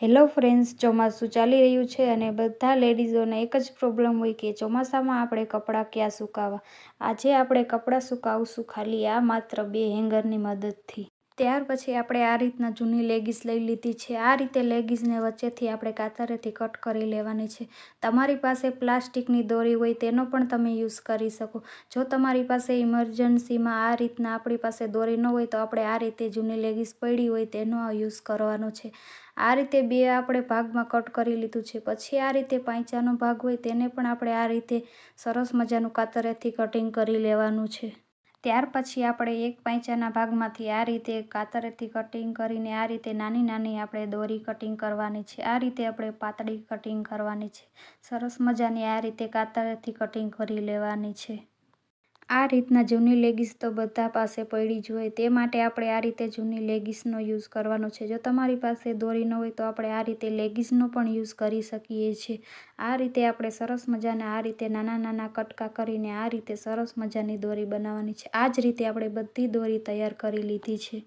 Hello friends, ચોમાસું ચાલી રહ્યું છે અને બધા લેડીઝોને એક જ પ્રોબ્લેમ હોય કે ચોમાસામાં આપણે કપડાં ક્યાં સુકાવવા આજે આપણે કપડાં સુકાવશું ખાલી આ માત્ર બે હેંગરની મદદથી. ત્યાર પછી આપણે આ રીતના જૂની લેગીસ લઈ લીધી છે. આ રીતે લેગીસને વચ્ચેથી આપણે કાતરેથી કટ કરી લેવાની છે. તમારી પાસે પ્લાસ્ટિકની દોરી હોય તેનો પણ તમે યુઝ કરી શકો. જો તમારી પાસે ઇમરજન્સીમાં આ રીતના આપણી પાસે દોરી ન હોય તો આપણે આ રીતે જૂની લેગીસ પડી હોય તેનો યુઝ કરવાનો છે. આ રીતે બે આપણે ભાગમાં કટ કરી લીધું છે. પછી આ રીતે પાંચાનો ભાગ હોય તેને પણ આપણે આ રીતે સરસ મજાનું કાતરેથી કટિંગ કરી લેવાનું છે. ત્યાર પછી આપણે એક પાંચાના ભાગમાંથી આ રીતે કાતરેથી કટિંગ કરીને આ રીતે નાની નાની આપણે દોરી કટિંગ કરવાની છે. આ રીતે આપણે પાતળી કટિંગ કરવાની છે. સરસ મજાની આ રીતે કાતરેથી કટિંગ કરી લેવાની છે. આ રીતના જૂની લેગીસ તો બધા પાસે પડી જ હોય, તે માટે આપણે આ રીતે જૂની લેગીસનો યુઝ કરવાનો છે. જો તમારી પાસે દોરી ન હોય તો આપણે આ રીતે લેગીસનો પણ યુઝ કરી શકીએ છીએ. આ રીતે આપણે સરસ મજાના આ રીતે નાના નાના કટકા કરીને આ રીતે સરસ મજાની દોરી બનાવવાની છે. આ જ રીતે આપણે બધી દોરી તૈયાર કરી લીધી છે.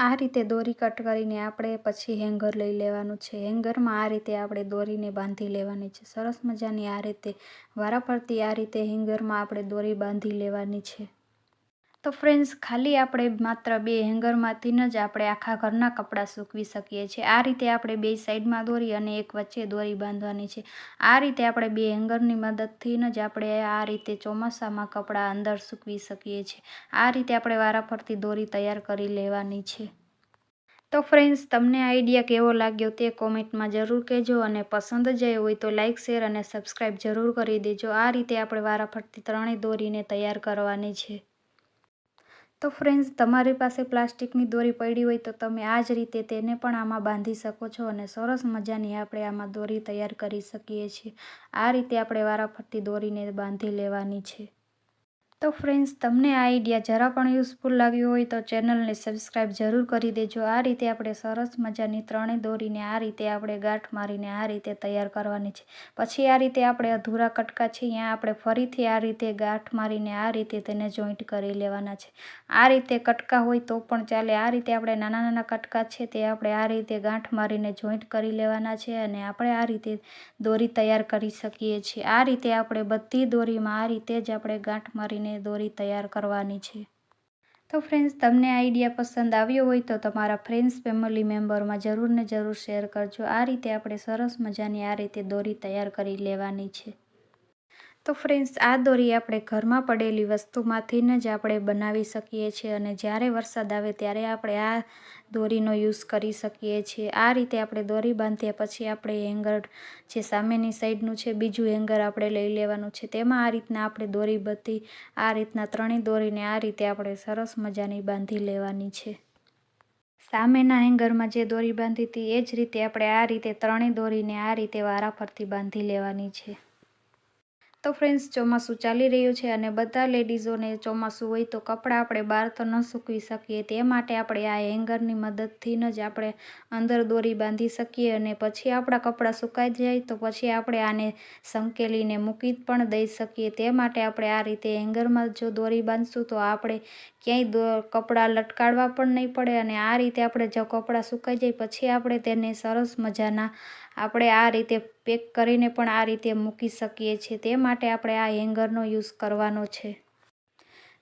આ રીતે દોરી કટ કરીને આપણે પછી હેંગર લઈ લેવાનું છે. હેંગરમાં આ રીતે આપણે દોરીને બાંધી લેવાની છે. સરસ મજાની આ રીતે વારાફરતી આ રીતે હેંગરમાં આપણે દોરી બાંધી લેવાની છે. તો ફ્રેન્ડ્સ ખાલી આપણે માત્ર બે હેંગરમાંથી જ આપણે આખા ઘરના કપડાં સૂકવી શકીએ છીએ. આ રીતે આપણે બે સાઈડમાં દોરી અને એક વચ્ચે દોરી બાંધવાની છે. આ રીતે આપણે બે હેંગરની મદદથી જ આપણે આ રીતે ચોમાસામાં કપડાં અંદર સૂકવી શકીએ છીએ. આ રીતે આપણે વારાફરતી દોરી તૈયાર કરી લેવાની છે. તો ફ્રેન્ડ્સ તમને આઈડિયા કેવો લાગ્યો તે કોમેન્ટમાં જરૂર કહેજો અને પસંદ જ હોય તો લાઇક શેર અને સબસ્ક્રાઈબ જરૂર કરી દેજો. આ રીતે આપણે વારાફરતી ત્રણેય દોરીને તૈયાર કરવાની છે. તો ફ્રેન્ડ્સ તમારી પાસે પ્લાસ્ટિકની દોરી પડી હોય તો તમે આ જ રીતે તેને પણ આમાં બાંધી શકો છો અને સરસ મજાની આપણે આમાં દોરી તૈયાર કરી શકીએ છીએ. આ રીતે આપણે વારાફરતી દોરીને બાંધી લેવાની છે. તો ફ્રેન્ડ્સ તમને આ આઈડિયા જરા પણ યુઝફુલ લાગ્યો હોય તો ચેનલને સબસ્ક્રાઈબ જરૂર કરી દેજો આ રીતે આપણે સરસ મજાની ત્રણેય દોરીને આ રીતે આપણે ગાંઠ મારીને આ રીતે તૈયાર કરવાની છે પછી આ રીતે આપણે અધૂરા કટકા છે ત્યાં આપણે ફરીથી આ રીતે ગાંઠ મારીને આ રીતે તેને જોઈન્ટ કરી લેવાના છે આ રીતે કટકા હોય તો પણ ચાલે આ રીતે આપણે નાના નાના કટકા છે તે આપણે આ રીતે ગાંઠ મારીને જોઈન્ટ કરી લેવાના છે અને આપણે આ રીતે દોરી તૈયાર કરી શકીએ છીએ આ રીતે આપણે બધી દોરીમાં આ રીતે જ આપણે ગાંઠ મારીને દોરી તૈયાર કરવાની છે. તો ફ્રેન્ડ્સ તમને આઈડિયા પસંદ આવ્યો હોય તો તમારા ફ્રેન્ડ્સ ફેમિલી મેમ્બરમાં જરૂર ને જરૂર શેર કરજો. આ રીતે આપણે સરસ મજાની આ રીતે દોરી તૈયાર કરી લેવાની છે. તો ફ્રેન્ડ્સ આ દોરી આપણે ઘરમાં પડેલી વસ્તુમાંથી જ આપણે બનાવી શકીએ છીએ અને જ્યારે વરસાદ આવે ત્યારે આપણે આ દોરીનો યુઝ કરી શકીએ છીએ. આ રીતે આપણે દોરી બાંધ્યા પછી આપણે હેંગર જે સામેની સાઈડનું છે, બીજું હેંગર આપણે લઈ લેવાનું છે. તેમાં આ રીતના આપણે દોરી બધી, આ રીતના ત્રણેય દોરીને આ રીતે આપણે સરસ મજાની બાંધી લેવાની છે. સામેના હેંગરમાં જે દોરી બાંધી હતી, એ જ રીતે આપણે આ રીતે ત્રણેય દોરીને આ રીતે વારાફરતી બાંધી લેવાની છે. તો ફ્રેન્ડ્સ ચોમાસું ચાલી રહ્યું છે અને બધા લેડીઝોને ચોમાસું હોય તો કપડાં આપણે બહાર તો ન સૂકવી શકીએ. તે માટે આપણે આ હેંગરની મદદથી જ આપણે અંદર દોરી બાંધી શકીએ અને પછી આપણા કપડાં સુકાઈ જાય તો પછી આપણે આને સંકેલીને મૂકી પણ દઈ શકીએ. તે માટે આપણે આ રીતે હેંગરમાં જો દોરી બાંધશું તો આપણે ક્યાંય કપડાં લટકાડવા પણ નહીં પડે અને આ રીતે આપણે જો કપડાં સુકાઈ જાય પછી આપણે તેને સરસ મજાના આપણે આ રીતે પેક કરીને પણ આ રીતે મૂકી શકીએ છીએ. તે માટે આપણે આ હેંગરનો યુઝ કરવાનો છે.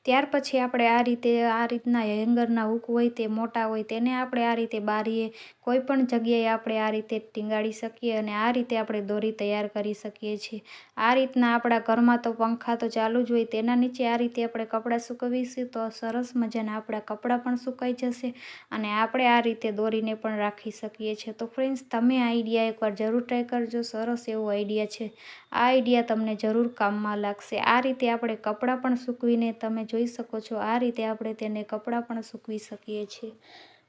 ત્યાર પછી આપણે આ રીતે, આ રીતના હેંગરના હૂક હોય તે મોટા હોય તેને આપણે આ રીતે બારીએ. કોઈ પણ જગ્યાએ આપણે આ રીતે ટીંગાડી શકીએ અને આ રીતે આપણે દોરી તૈયાર કરી શકીએ છીએ. આ રીતના આપણા ઘરમાં તો પંખા તો ચાલુ જ હોય તેના નીચે આ રીતે આપણે કપડાં સુકવીશું તો સરસ મજાના આપણા કપડાં પણ સુકાઈ જશે અને આપણે આ રીતે દોરીને પણ રાખી શકીએ છીએ. તો ફ્રેન્ડ્સ, તમે આ આઈડિયા એકવાર જરૂર ટ્રાય કરજો. સરસ એવો આઈડિયા છે. આ આઈડિયા તમને જરૂર કામમાં લાગશે. આ રીતે આપણે કપડાં પણ સૂકવીને તમે જોઈ શકો છો, આ રીતે આપણે તેને કપડાં પણ સૂકવી શકીએ છીએ.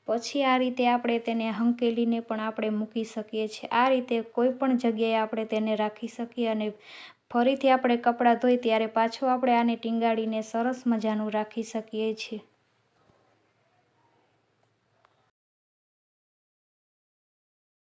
પછી આ રીતે આપણે તેને હંકેલીને પણ આપણે મૂકી શકીએ છીએ. આ રીતે કોઈ પણ જગ્યાએ આપણે તેને રાખી શકીએ અને ફરીથી આપણે કપડાં ધોઈ ત્યારે પાછો આપણે આને ટીંગાડીને સરસ મજાનું રાખી શકીએ છીએ.